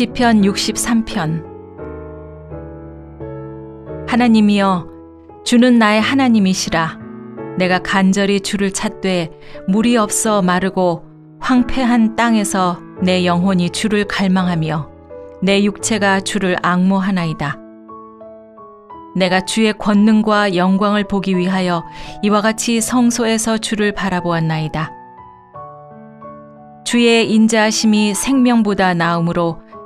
시편 63편. 하나님이여 주는 나의 하나님이시라. 내가 간절히 주를 찾되 물이 없어 마르고 황폐한 땅에서 내 영혼이 주를 갈망하며 내 육체가 주를 앙모하나이다. 내가 주의 권능과 영광을 보기 위하여 이와 같이 성소에서 주를 바라보았나이다. 주의 인자하심이 생명보다 나음으로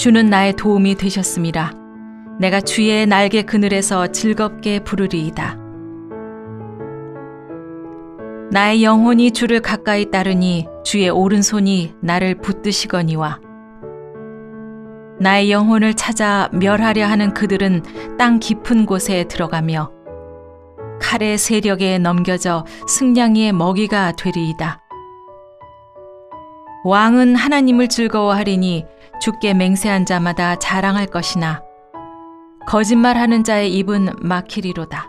주는 나의 도움이 되셨습니다. 내가 주의 날개 그늘에서 즐겁게 부르리이다. 나의 영혼이 주를 가까이 따르니 주의 오른손이 나를 붙드시거니와 나의 영혼을 찾아 멸하려 하는 그들은 땅 깊은 곳에 들어가며 칼의 세력에 넘겨져 승냥이의 먹이가 되리이다. 왕은 하나님을 즐거워하리니 주께 맹세한 자마다 자랑할 것이나 거짓말하는 자의 입은 막히리로다.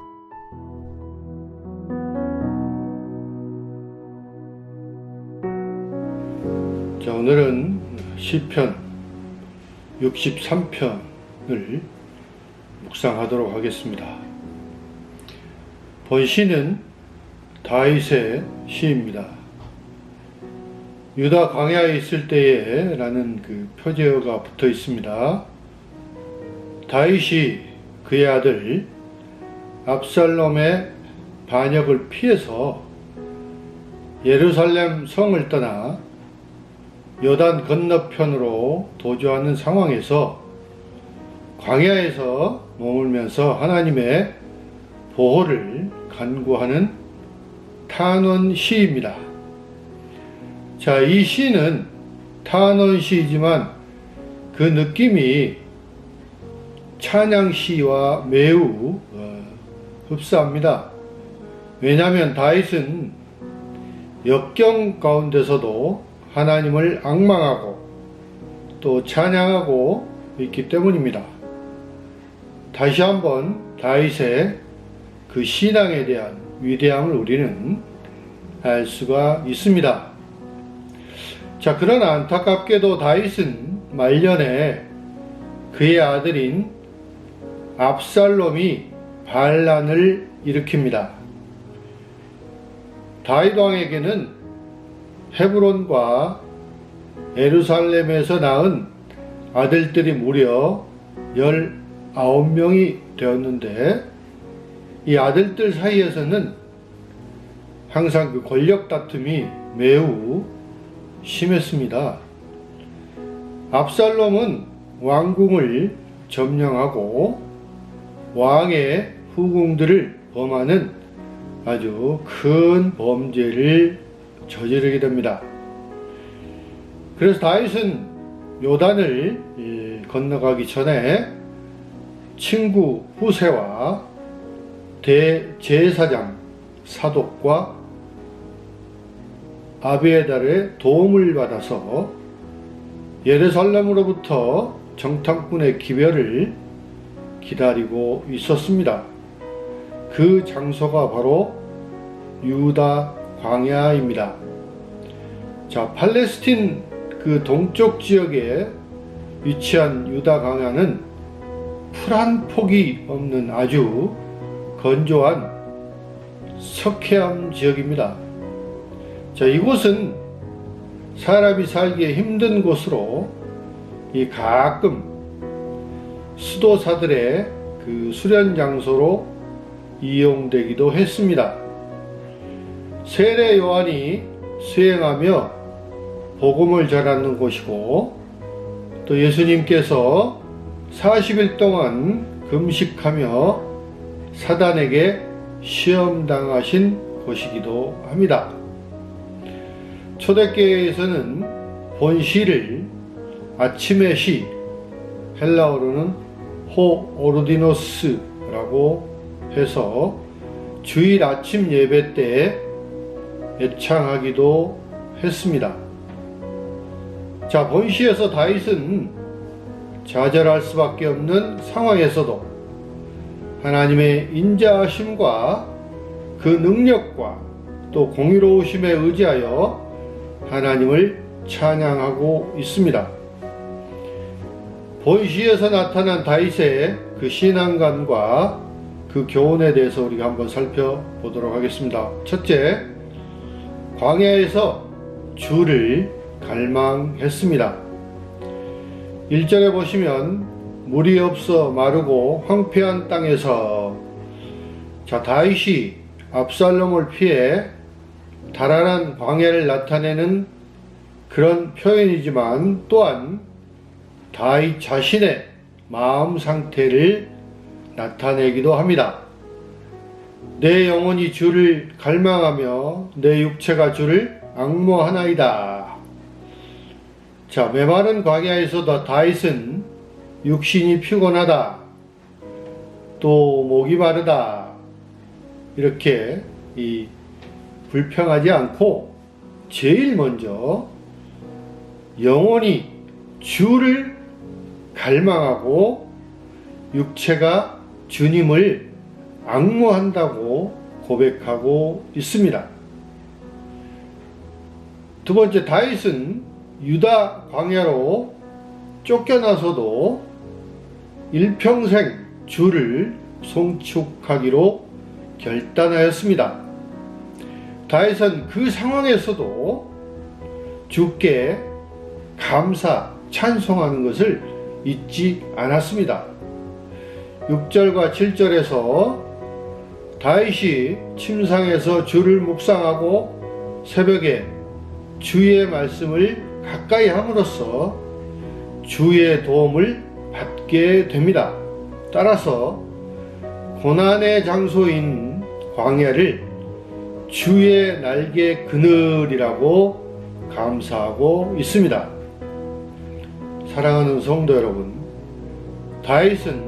자, 오늘은 시편 63편을 묵상하도록 하겠습니다. 본 시는 다윗의 시입니다. 유다 광야에 있을 때에 라는 그 표제어가 붙어 있습니다. 다윗이 그의 아들 압살롬의 반역을 피해서 예루살렘 성을 떠나 요단 건너편으로 도주하는 상황에서 광야에서 머물면서 하나님의 보호를 간구하는 탄원 시입니다. 자, 이 시는 탄원 시이지만 그 느낌이 찬양 시와 매우 어, 흡사합니다. 왜냐하면 다윗은 역경 가운데서도 하나님을 악망하고 또 찬양하고 있기 때문입니다. 다시 한번 다윗의 그 신앙에 대한 위대함을 우리는 알 수가 있습니다. 자, 그러나 안타깝게도 다윗은 말년에 그의 아들인 압살롬이 반란을 일으킵니다. 다윗 왕에게는 헤브론과 예루살렘에서 낳은 아들들이 무려 19명이 되었는데 이 아들들 사이에서는 항상 그 권력 다툼이 매우 심했습니다. 압살롬은 왕궁을 점령하고 왕의 후궁들을 범하는 아주 큰 범죄를 저지르게 됩니다. 그래서 다윗은 요단을 예, 건너가기 전에 친구 후세와 대제사장 사독과 아비에달의 도움을 받아서 예루살렘으로부터 정탐꾼의 기별을 기다리고 있었습니다. 그 장소가 바로 유다 광야입니다. 자, 팔레스틴 그 동쪽 지역에 위치한 유다 광야는 풀 한 폭이 없는 아주 건조한 석회암 지역입니다. 자, 이곳은 사람이 살기에 힘든 곳으로 이 가끔 수도사들의 그 수련 장소로 이용되기도 했습니다. 세례 요한이 수행하며 복음을 전하는 곳이고 또 예수님께서 40일 동안 금식하며 사단에게 시험당하신 곳이기도 합니다. 초대교회에서는 본시를 아침의 시 헬라어로는 호 오르디노스라고 해서 주일 아침 예배 때 애창하기도 했습니다. 자, 본시에서 다윗은 좌절할 수밖에 없는 상황에서도 하나님의 인자하심과 그 능력과 또 공의로우심에 의지하여 하나님을 찬양하고 있습니다. 본시에서 나타난 다윗의 그 신앙감과 그 교훈에 대해서 우리가 한번 살펴보도록 하겠습니다. 첫째, 광야에서 주를 갈망했습니다. 1절에 보시면 물이 없어 마르고 황폐한 땅에서 자 다윗이 압살롬을 피해 달아난 광야를 나타내는 그런 표현이지만 또한 다윗 자신의 마음 상태를 나타내기도 합니다. 내 영혼이 주를 갈망하며 내 육체가 주를 악모하나이다. 자, 메마른 광야에서도 다윗은 육신이 피곤하다. 또 목이 마르다. 이렇게 이 불평하지 않고 제일 먼저 영혼이 주를 갈망하고 육체가 주님을 악모한다고 고백하고 있습니다. 두 번째 다윗은 유다 광야로 쫓겨나서도 일평생 주를 송축하기로 결단하였습니다. 다윗은 그 상황에서도 주께 감사, 찬송하는 것을 잊지 않았습니다. 6절과 7절에서 다윗이 침상에서 주를 묵상하고 새벽에 주의 말씀을 가까이 함으로써 주의 도움을 받게 됩니다. 따라서 고난의 장소인 광야를 주의 날개 그늘이라고 감사하고 있습니다. 사랑하는 성도 여러분, 다윗은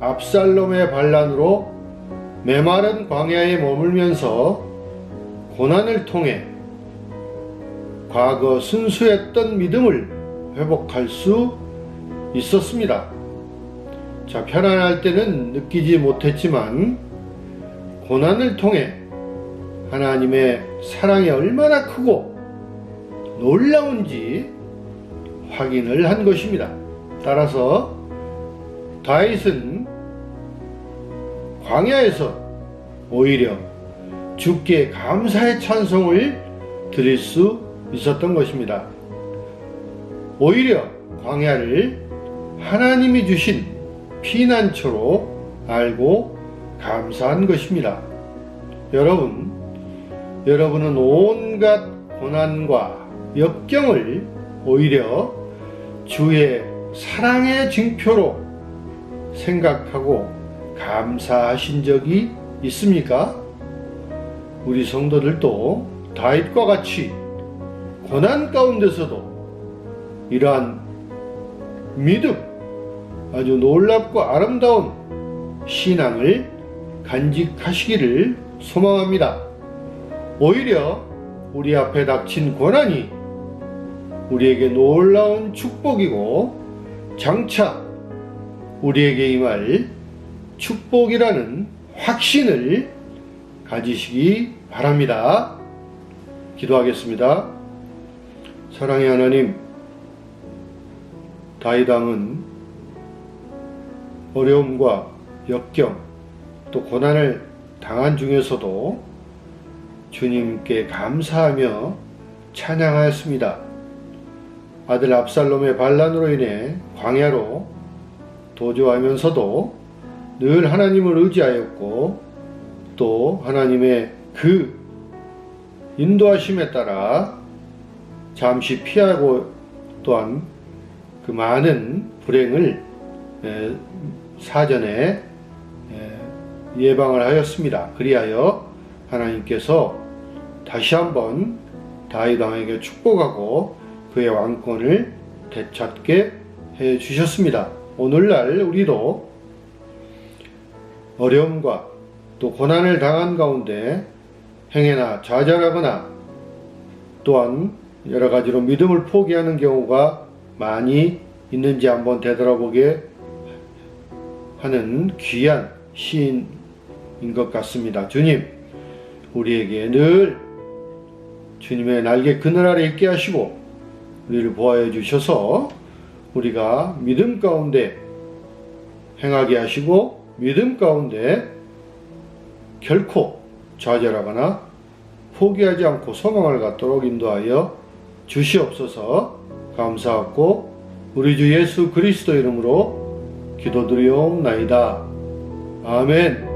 압살롬의 반란으로 메마른 광야에 머물면서 고난을 통해 과거 순수했던 믿음을 회복할 수 있었습니다. 자, 편안할 때는 느끼지 못했지만 고난을 통해 하나님의 사랑이 얼마나 크고 놀라운지 확인을 한 것입니다. 따라서 다윗은 광야에서 오히려 주께 감사의 찬송을 드릴 수 있었던 것입니다. 오히려 광야를 하나님이 주신 피난처로 알고 감사한 것입니다. 여러분, 여러분은 온갖 고난과 역경을 오히려 주의 사랑의 징표로 생각하고 감사하신 적이 있습니까? 우리 성도들도 다윗과 같이 고난 가운데서도 이러한 믿음, 아주 놀랍고 아름다운 신앙을 간직하시기를 소망합니다. 오히려 우리 앞에 닥친 고난이 우리에게 놀라운 축복이고 장차 우리에게 임할 축복이라는 확신을 가지시기 바랍니다. 기도하겠습니다. 사랑의 하나님, 다이당은 어려움과 역경 또 고난을 당한 중에서도 주님께 감사하며 찬양하였습니다. 아들 압살롬의 반란으로 인해 광야로 도주하면서도 늘 하나님을 의지하였고 또 하나님의 그 인도하심에 따라 잠시 피하고 또한 그 많은 불행을 에, 사전에 에, 예방을 하였습니다. 그리하여 하나님께서 다시 한번 다윗 왕에게 축복하고 그의 왕권을 되찾게 해 주셨습니다. 오늘날 우리도 어려움과 또 고난을 당한 가운데 행해나 좌절하거나 또한 여러 가지로 믿음을 포기하는 경우가 많이 있는지 한번 되돌아보게 하는 귀한 시인인 것 같습니다. 주님, 우리에게 늘 주님의 날개 그늘 아래 있게 하시고 우리를 보호해 주셔서 우리가 믿음 가운데 행하게 하시고 믿음 가운데 결코 좌절하거나 포기하지 않고 소망을 갖도록 인도하여 주시옵소서 감사하고 우리 주 예수 그리스도 이름으로 기도드리옵나이다. 아멘.